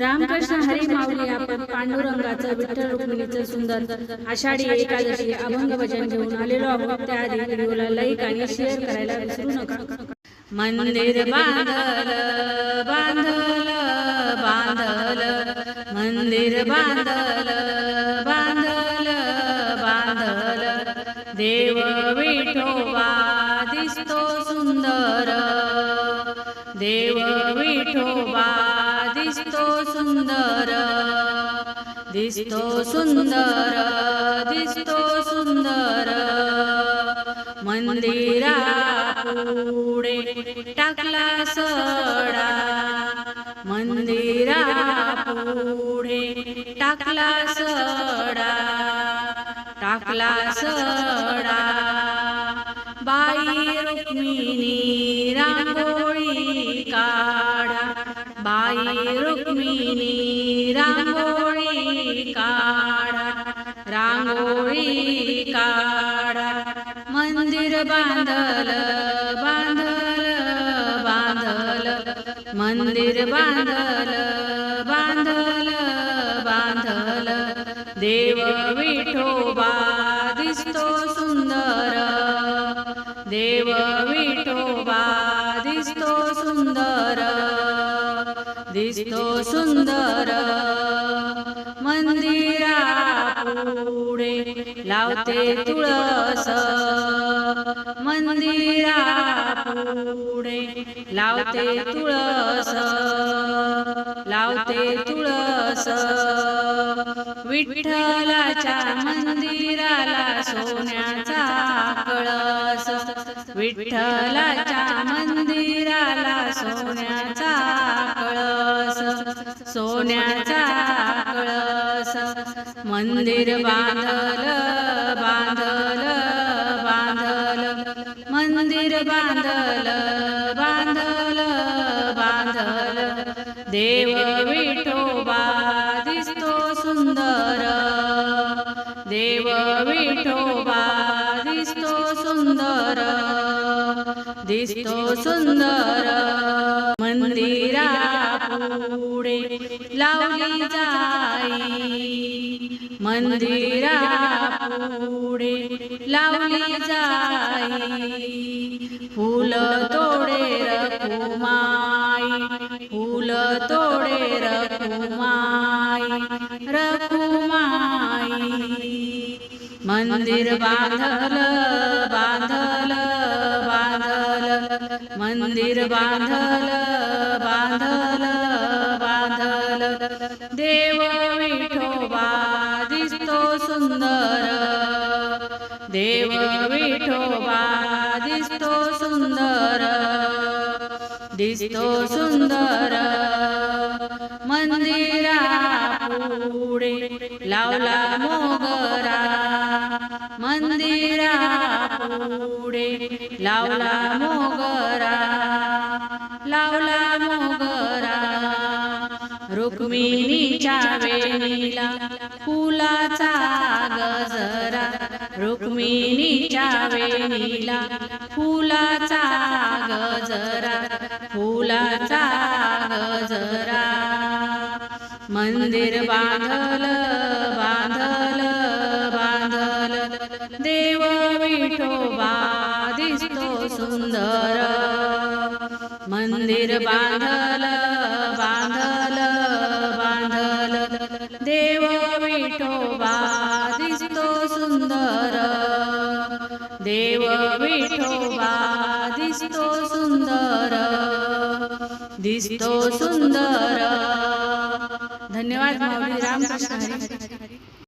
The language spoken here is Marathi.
रामकृष्ण हरी माऊली आपण पांडुरंगाचं विठ्ठल रुक्मिणीचं सुंदर आषाढी एकादशी अभंग भजन घेऊन आलेलो आहोत. त्याआधी व्हिडिओला लाईक आणि शेअर करायला विसरू नका. मंदिर बांधल बांधल बांधल. मंदिर बांधल बांधल बांधल. देव विठोबा दिसतो सुंदर. देव विठोबा दिसतो सुंदर दिसतो सुंदर. मंदिरा पुढे टाकला सडा. मंदिरा पुढे टाकला सडा. टाकला सडा. बाई रुक्मिणी रांगोळी काढा. बाई रुक्मिणी रांगोळी काढा रांगोळी काढा मंदिर बांधल बांधल बांधल मंदिर बांधल बांधल बांधल. देव विठोबा दिसतो सुंदर. देव विठोबा दिसतो सुंदर. दिसतो सुंदर. मंदिरा पुढे लावते तुळस. मंदिरा पुढे लावते तुळस. लावते तुळस. विठ्ठलाच्या मंदिराला सोन्याचा कळस. विठ्ठलाच्या मंदिराला सोन्याचा कळस. सोन्या मंदिर बांधल बांधल बांधल. मंदिर बांधल बांधल बांधल. देव विठोबा दिसतो सुंदर. देव विठोबा दिसतो सुंदर. दिसतो सुंदर. मंदिरा पुढे लावली जाई. मंदिरा पुढे लावली जाई. फूल तोडे रखुमाई फुल तोडे रखुमाई रखुमाई. मंदिर बांधल बांधल बांधल. मंदिर बांधल देव विठोबा दिसतो सुंदर दिसतो सुंदर मंदिरा पुढे लावला मोगरा मंदिरा पुढे लावला मोगरा लावला मोगरा. रुक्मिणीच्या वेणीला फुलाचा गजरा रुक्मिणीच्या वेणीला फुलाचा गजरा फुलाचा गजरा. मंदिर बांधल बांधल बांधल. देव विठोबा दिसतो सुंदर. मंदिर बांधल बांधल बांधल. देव विठोबा सुंदर. देव विठोबा दिसतो सुंदर. दिसतो सुंदर. धन्यवाद माऊली. रामकृष्ण हरी